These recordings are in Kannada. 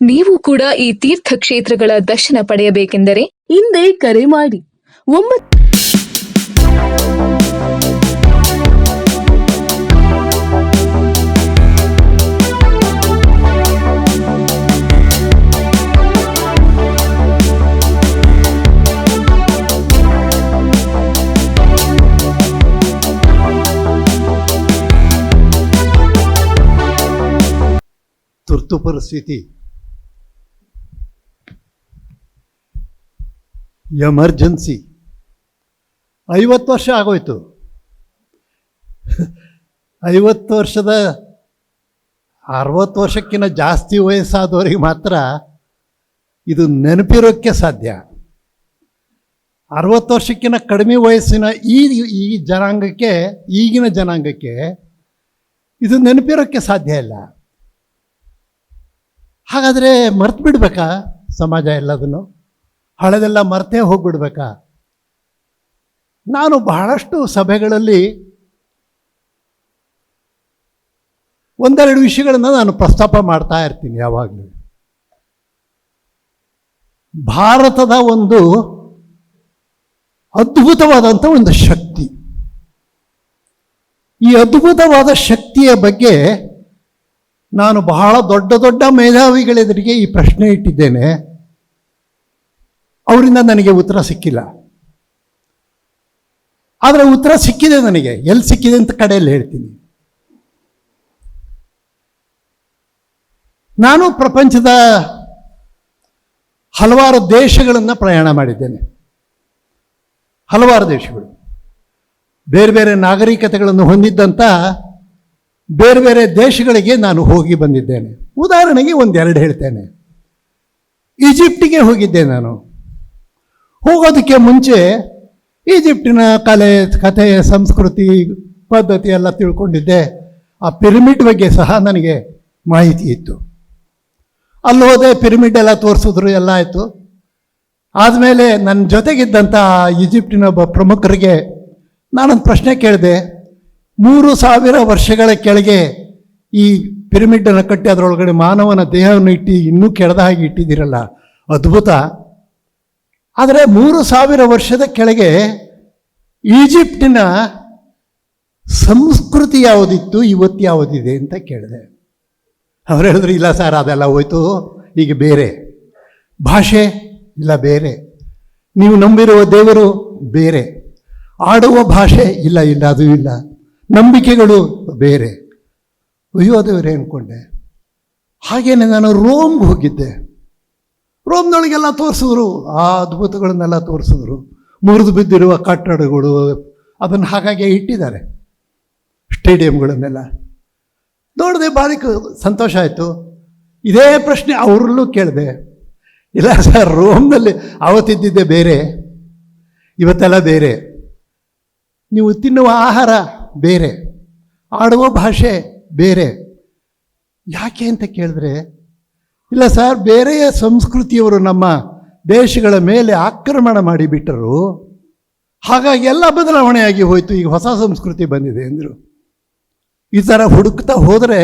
ನೀವು ಕೂಡ ಈ ತೀರ್ಥ ಕ್ಷೇತ್ರಗಳ ದರ್ಶನ ಪಡೆಯಬೇಕೆಂದರೆ ಹಿಂದೆ ಕರೆ ಮಾಡಿ. ಒಂಬತ್ತು ತುರ್ತು ಪರಿಸ್ಥಿತಿ ಎಮರ್ಜೆನ್ಸಿ. ಐವತ್ತು ವರ್ಷ ಆಗೋಯ್ತು. ಐವತ್ತು ವರ್ಷದ ಅರವತ್ತು ವರ್ಷಕ್ಕಿಂತ ಜಾಸ್ತಿ ವಯಸ್ಸಾದವರಿಗೆ ಮಾತ್ರ ಇದು ನೆನಪಿರೋಕ್ಕೆ ಸಾಧ್ಯ. ಅರವತ್ತು ವರ್ಷಕ್ಕಿಂತ ಕಡಿಮೆ ವಯಸ್ಸಿನ ಈ ಈ ಜನಾಂಗಕ್ಕೆ, ಈಗಿನ ಜನಾಂಗಕ್ಕೆ ಇದು ನೆನಪಿರೋಕ್ಕೆ ಸಾಧ್ಯ ಇಲ್ಲ. ಹಾಗಾದರೆ ಮರ್ತು ಬಿಡಬೇಕಾ ಸಮಾಜ ಎಲ್ಲದನ್ನು? ಹಳೆದೆಲ್ಲ ಮರ್ತೇ ಹೋಗ್ಬಿಡ್ಬೇಕಾ? ನಾನು ಬಹಳಷ್ಟು ಸಭೆಗಳಲ್ಲಿ ಒಂದೆರಡು ವಿಷಯಗಳನ್ನು ನಾನು ಪ್ರಸ್ತಾಪ ಮಾಡ್ತಾ ಇರ್ತೀನಿ ಯಾವಾಗಲೂ. ಭಾರತದ ಒಂದು ಅದ್ಭುತವಾದಂಥ ಒಂದು ಶಕ್ತಿ. ಈ ಅದ್ಭುತವಾದ ಶಕ್ತಿಯ ಬಗ್ಗೆ ನಾನು ಬಹಳ ದೊಡ್ಡ ದೊಡ್ಡ ಮೇಧಾವಿಗಳೆದುರಿಗೆ ಈ ಪ್ರಶ್ನೆ ಇಟ್ಟಿದ್ದೇನೆ. ಅವರಿಂದ ನನಗೆ ಉತ್ತರ ಸಿಕ್ಕಿಲ್ಲ. ಆದರೆ ಉತ್ತರ ಸಿಕ್ಕಿದೆ ನನಗೆ. ಎಲ್ಲಿ ಸಿಕ್ಕಿದೆ ಅಂತ ಕಡೆಯಲ್ಲಿ ಹೇಳ್ತೀನಿ. ನಾನು ಪ್ರಪಂಚದ ಹಲವಾರು ದೇಶಗಳನ್ನು ಪ್ರಯಾಣ ಮಾಡಿದ್ದೇನೆ. ಹಲವಾರು ದೇಶಗಳು. ಬೇರೆ ಬೇರೆ ನಾಗರಿಕತೆಗಳನ್ನು ಹೊಂದಿದ್ದಂಥ ಬೇರೆ ಬೇರೆ ದೇಶಗಳಿಗೆ ನಾನು ಹೋಗಿ ಬಂದಿದ್ದೇನೆ. ಉದಾಹರಣೆಗೆ ಒಂದೆರಡು ಹೇಳ್ತೇನೆ. ಈಜಿಪ್ಟಿಗೆ ಹೋಗಿದ್ದೆ ನಾನು. ಹೋಗೋದಕ್ಕೆ ಮುಂಚೆ ಈಜಿಪ್ಟಿನ ಕಲೆ, ಕಥೆ, ಸಂಸ್ಕೃತಿ, ಪದ್ಧತಿ ಎಲ್ಲ ತಿಳ್ಕೊಂಡಿದ್ದೆ. ಆ ಪಿರಮಿಡ್ ಬಗ್ಗೆ ಸಹ ನನಗೆ ಮಾಹಿತಿ ಇತ್ತು. ಅಲ್ಲಿ ಹೋದೆ, ಪಿರಮಿಡ್ ಎಲ್ಲ ತೋರಿಸಿದ್ರು, ಎಲ್ಲ ಆಯಿತು. ಆದಮೇಲೆ ನನ್ನ ಜೊತೆಗಿದ್ದಂಥ ಈಜಿಪ್ಟಿನ ಒಬ್ಬ ಪ್ರಮುಖರಿಗೆ ನಾನೊಂದು ಪ್ರಶ್ನೆ ಕೇಳಿದೆ. ಮೂರು ಸಾವಿರ ವರ್ಷಗಳ ಕೆಳಗೆ ಈ ಪಿರಮಿಡನ್ನು ಕಟ್ಟಿ, ಅದರೊಳಗಡೆ ಮಾನವನ ದೇಹವನ್ನು ಇಟ್ಟು ಇನ್ನೂ ಕೆಳದ ಹಾಗೆ ಇಟ್ಟಿದ್ದೀರಲ್ಲ. ಅದ್ಭುತ. ಆದರೆ ಮೂರು ಸಾವಿರ ವರ್ಷದ ಕೆಳಗೆ ಈಜಿಪ್ಟಿನ ಸಂಸ್ಕೃತಿ ಯಾವುದಿತ್ತು, ಇವತ್ತು ಯಾವುದಿದೆ ಅಂತ ಕೇಳಿದೆ. ಅವ್ರು ಹೇಳಿದ್ರು, ಇಲ್ಲ ಸರ್, ಅದೆಲ್ಲ ಹೋಯ್ತು ಈಗ ಬೇರೆ. ಭಾಷೆ, ಇಲ್ಲ ಬೇರೆ. ನೀವು ನಂಬಿರುವ ದೇವರು ಬೇರೆ. ಆಡುವ ಭಾಷೆ, ಇಲ್ಲ ಇಲ್ಲ, ಅದು ಇಲ್ಲ. ನಂಬಿಕೆಗಳು ಬೇರೆ. ಅಯ್ಯೋ, ದೇವರೇ ಅಂದ್ಕೊಂಡೆ ಹಾಗೇನೆ ನಾನು ರೋಮ್ಗೆ ಹೋಗಿದ್ದೆ. ರೋಮ್ನೊಳಗೆಲ್ಲ ತೋರಿಸಿದ್ರು, ಆ ಅದ್ಭುತಗಳನ್ನೆಲ್ಲ ತೋರಿಸಿದ್ರು. ಮುರಿದು ಬಿದ್ದಿರುವ ಕಟ್ಟಡಗಳು, ಅದನ್ನು ಹಾಗಾಗಿ ಇಟ್ಟಿದ್ದಾರೆ. ಸ್ಟೇಡಿಯಂಗಳನ್ನೆಲ್ಲ. ನೋಡಿದೆ ಭಾರಿ ಸಂತೋಷ ಆಯಿತು. ಇದೇ ಪ್ರಶ್ನೆ ಅವ್ರಲ್ಲೂ ಕೇಳಿದೆ. ಇಲ್ಲ ಸರ್, ರೋಮ್ನಲ್ಲಿ ಅವತ್ತಿದ್ದಿದ್ದೆ ಬೇರೆ, ಇವತ್ತೆಲ್ಲ ಬೇರೆ. ನೀವು ತಿನ್ನುವ ಆಹಾರ ಬೇರೆ, ಆಡುವ ಭಾಷೆ ಬೇರೆ. ಯಾಕೆ ಅಂತ ಕೇಳಿದ್ರೆ ಇಲ್ಲ ಸರ್, ಬೇರೆಯ ಸಂಸ್ಕೃತಿಯವರು ನಮ್ಮ ದೇಶಗಳ ಮೇಲೆ ಆಕ್ರಮಣ ಮಾಡಿಬಿಟ್ಟರು ಹಾಗಾಗಿ ಎಲ್ಲ ಬದಲಾವಣೆಯಾಗಿ ಹೋಯಿತು, ಈಗ ಹೊಸ ಸಂಸ್ಕೃತಿ ಬಂದಿದೆ ಅಂದರು. ಈ ಥರ ಹುಡುಕ್ತಾ ಹೋದರೆ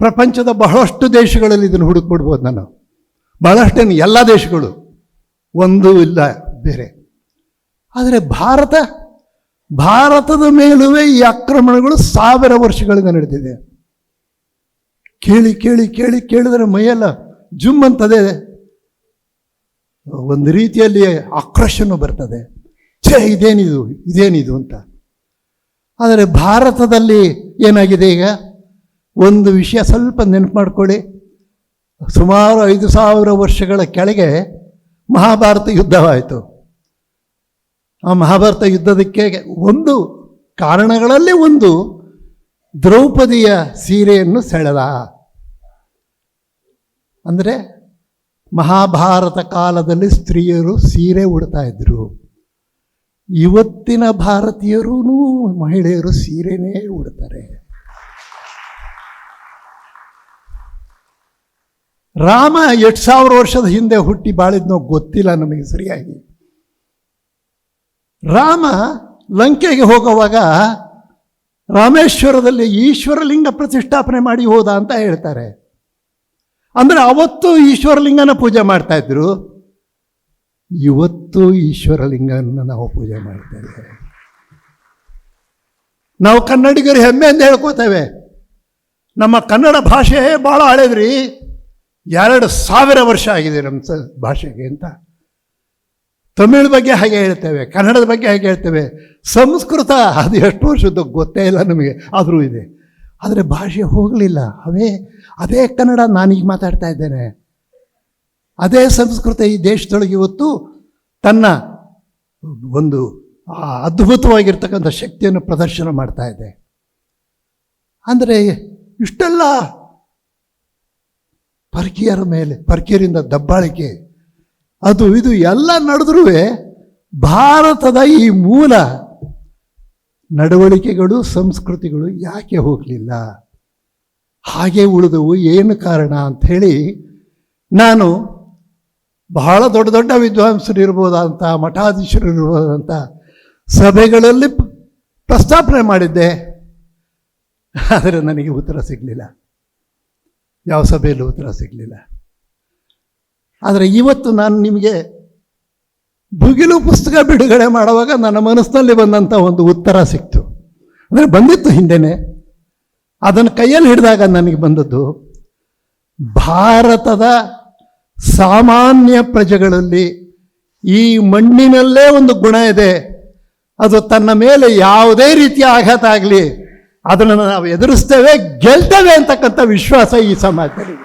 ಪ್ರಪಂಚದ ಬಹಳಷ್ಟು ದೇಶಗಳಲ್ಲಿ ಇದನ್ನು ಹುಡುಕ್ಬಿಡ್ಬೋದು ನಾನು. ಬಹಳಷ್ಟೇನು ಎಲ್ಲ ದೇಶಗಳು, ಒಂದೂ ಇಲ್ಲ ಬೇರೆ. ಆದರೆ ಭಾರತ, ಭಾರತದ ಮೇಲೂ ಈ ಆಕ್ರಮಣಗಳು ಸಾವಿರ ವರ್ಷಗಳಿಂದ ನಡೆದಿದೆ ಕೇಳಿ ಕೇಳಿ ಕೇಳಿ, ಕೇಳಿದ್ರೆ ಮೈಯೆಲ್ಲ ಜುಮ್ ಅಂತದೆ ಒಂದು ರೀತಿಯಲ್ಲಿ ಆಕ್ರೋಶನೂ ಬರ್ತದೆ. ಛೇ, ಇದೇನಿದು ಇದೇನಿದು ಅಂತ. ಆದರೆ ಭಾರತದಲ್ಲಿ ಏನಾಗಿದೆ ಈಗ? ಒಂದು ವಿಷಯ ಸ್ವಲ್ಪ ನೆನಪು ಮಾಡಿಕೊಳ್ಳಿ. ಸುಮಾರು ಐದು ಸಾವಿರ ವರ್ಷಗಳ ಕೆಳಗೆ ಮಹಾಭಾರತ ಯುದ್ಧವಾಯಿತು. ಆ ಮಹಾಭಾರತ ಯುದ್ಧದಕ್ಕೆ ಒಂದು ಕಾರಣಗಳಲ್ಲಿ ಒಂದು ದ್ರೌಪದಿಯ ಸೀರೆಯನ್ನು ಸೆಳೆದ. ಅಂದರೆ ಮಹಾಭಾರತ ಕಾಲದಲ್ಲಿ ಸ್ತ್ರೀಯರು ಸೀರೆ ಉಡ್ತಾ ಇದ್ರು. ಇವತ್ತಿನ ಭಾರತೀಯರೂ ಮಹಿಳೆಯರು ಸೀರೆನೇ ಉಡ್ತಾರೆ. ರಾಮ ಎಷ್ಟು ಸಾವಿರ ವರ್ಷದ ಹಿಂದೆ ಹುಟ್ಟಿ ಬಾಳಿದ್ನೋ ಗೊತ್ತಿಲ್ಲ ನಮಗೆ ಸರಿಯಾಗಿ. ರಾಮ ಲಂಕೆಗೆ ಹೋಗುವಾಗ ರಾಮೇಶ್ವರದಲ್ಲಿ ಈಶ್ವರಲಿಂಗ ಪ್ರತಿಷ್ಠಾಪನೆ ಮಾಡಿ ಹೋದ ಅಂತ ಹೇಳ್ತಾರೆ. ಅಂದರೆ ಅವತ್ತು ಈಶ್ವರಲಿಂಗನ ಪೂಜೆ ಮಾಡ್ತಾ ಇದ್ರು. ಇವತ್ತು ಈಶ್ವರಲಿಂಗನ ನಾವು ಪೂಜೆ ಮಾಡ್ತೇವೆ ನಾವು ಕನ್ನಡಿಗರು ಹೆಮ್ಮೆ ಅಂತ ಹೇಳ್ಕೋತೇವೆ. ನಮ್ಮ ಕನ್ನಡ ಭಾಷೆ ಭಾಳ ಹಳೇದ್ರಿ. ಎರಡು ಸಾವಿರ ವರ್ಷ ಆಗಿದೆ ನಮ್ಮ ಭಾಷೆಗೆ ಅಂತ. ತಮಿಳ್ ಬಗ್ಗೆ ಹಾಗೆ ಹೇಳ್ತೇವೆ, ಕನ್ನಡದ ಬಗ್ಗೆ ಹಾಗೆ ಹೇಳ್ತೇವೆ. ಸಂಸ್ಕೃತ ಅದು ಎಷ್ಟು ವರ್ಷದ್ದು ಗೊತ್ತೇ ಇಲ್ಲ ನಮಗೆ, ಆದರೂ ಇದೆ. ಆದರೆ ಭಾಷೆ ಹೋಗಲಿಲ್ಲ. ಅವೇ, ಅದೇ ಕನ್ನಡ ನಾನೀಗ ಮಾತಾಡ್ತಾ ಇದ್ದೇನೆ. ಅದೇ ಸಂಸ್ಕೃತ ಈ ದೇಶದೊಳಗೆ ಇವತ್ತು ತನ್ನ ಒಂದು ಅದ್ಭುತವಾಗಿರ್ತಕ್ಕಂಥ ಶಕ್ತಿಯನ್ನು ಪ್ರದರ್ಶನ ಮಾಡ್ತಾ ಇದೆ. ಅಂದರೆ ಇಷ್ಟೆಲ್ಲ ಪರ್ಕಿಯರ ಮೇಲೆ, ಪರ್ಕಿಯರಿಂದ ದಬ್ಬಾಳಿಕೆ, ಅದು ಇದು ಎಲ್ಲ ನಡೆದ್ರೂ ಭಾರತದ ಈ ಮೂಲ ನಡವಳಿಕೆಗಳು, ಸಂಸ್ಕೃತಿಗಳು ಯಾಕೆ ಹೋಗಲಿಲ್ಲ? ಹಾಗೆ ಉಳಿದವು ಏನು ಕಾರಣ ಅಂಥೇಳಿ ನಾನು ಬಹಳ ದೊಡ್ಡ ದೊಡ್ಡ ವಿದ್ವಾಂಸರು ಇರ್ಬೋದಂತ, ಮಠಾಧೀಶರು ಇರ್ಬೋದಂತ ಸಭೆಗಳಲ್ಲಿ ಪ್ರಸ್ತಾಪನೆ ಮಾಡಿದ್ದೆ. ಆದರೆ ನನಗೆ ಉತ್ತರ ಸಿಗಲಿಲ್ಲ. ಯಾವ ಸಭೆಯಲ್ಲೂ ಉತ್ತರ ಸಿಗಲಿಲ್ಲ. ಆದರೆ ಇವತ್ತು ನಾನು ನಿಮಗೆ ಭುಗಿಲು ಪುಸ್ತಕ ಬಿಡುಗಡೆ ಮಾಡುವಾಗ ನನ್ನ ಮನಸ್ಸಿನಲ್ಲಿ ಬಂದಂಥ ಒಂದು ಉತ್ತರ ಸಿಕ್ತು. ಅಂದರೆ ಬಂದಿತ್ತು ಹಿಂದೆನೆ. ಅದನ್ನು ಕೈಯಲ್ಲಿ ಹಿಡಿದಾಗ ನನಗೆ ಬಂದದ್ದು, ಭಾರತದ ಸಾಮಾನ್ಯ ಪ್ರಜೆಗಳಲ್ಲಿ ಈ ಮಣ್ಣಿನಲ್ಲೇ ಒಂದು ಗುಣ ಇದೆ. ಅದು ತನ್ನ ಮೇಲೆ ಯಾವುದೇ ರೀತಿಯ ಆಘಾತ ಆಗಲಿ, ಅದನ್ನು ನಾವು ಎದುರಿಸ್ತೇವೆ, ಗೆಲ್ತೇವೆ ಅಂತಕ್ಕಂಥ ವಿಶ್ವಾಸ ಈ ಸಮಾಜದಲ್ಲಿ.